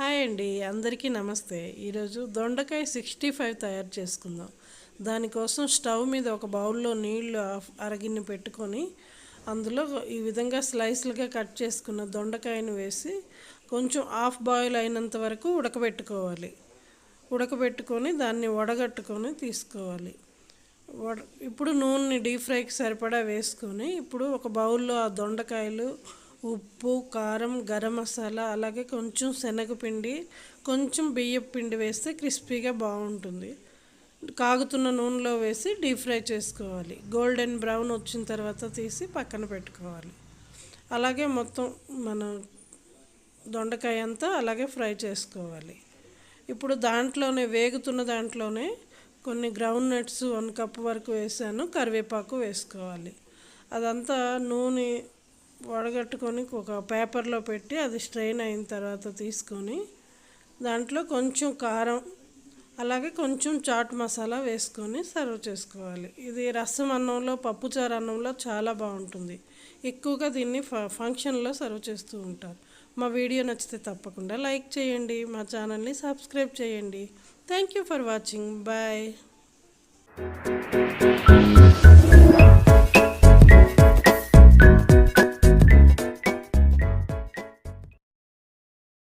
Hi అండి అందరికీ నమస్తే. ఈరోజు దొండకాయ సిక్స్టీ ఫైవ్ తయారు చేసుకుందాం. దానికోసం స్టవ్ మీద ఒక బౌల్లో నీళ్ళు అరగిన్ని పెట్టుకొని అందులో ఈ విధంగా స్లైస్లుగా కట్ చేసుకున్న దొండకాయను వేసి కొంచెం హాఫ్ బాయిల్ అయినంత వరకు ఉడకబెట్టుకోవాలి. ఉడకబెట్టుకొని దాన్ని వడగట్టుకొని తీసుకోవాలి. వడ ఇప్పుడు నూనె డీప్ ఫ్రైకి సరిపడా వేసుకొని ఇప్పుడు ఒక బౌల్లో ఆ దొండకాయలు ఉప్పు కారం గరం మసాలా అలాగే కొంచెం శనగపిండి కొంచెం బియ్యం పిండి వేస్తే క్రిస్పీగా బాగుంటుంది. కాగుతున్న నూనెలో వేసి డీప్ ఫ్రై చేసుకోవాలి. గోల్డెన్ బ్రౌన్ వచ్చిన తర్వాత తీసి పక్కన పెట్టుకోవాలి. అలాగే మొత్తం మన దొండకాయ అంతా అలాగే ఫ్రై చేసుకోవాలి. ఇప్పుడు దాంట్లోనే వేగుతున్న దాంట్లోనే కొన్ని గ్రౌండ్ నట్స్ వన్ కప్ వరకు వేసాను. కరివేపాకు వేసుకోవాలి. అదంతా నూనె వడగట్టుకొని ఒక పేపర్లో పెట్టి అది స్ట్రెయిన్ అయిన తర్వాత తీసుకొని దాంట్లో కొంచెం కారం అలాగే కొంచెం చాట్ మసాలా వేసుకొని సర్వ్ చేసుకోవాలి. ఇది రసం అన్నంలో పప్పుచారు అన్నంలో చాలా బాగుంటుంది. ఎక్కువగా దీన్ని ఫ ఫంక్షన్లో సర్వ్ చేస్తూ ఉంటారు. మా వీడియో నచ్చితే తప్పకుండా లైక్ చేయండి మా ఛానల్ని సబ్స్క్రైబ్ చేయండి. Thank you for watching. Bye.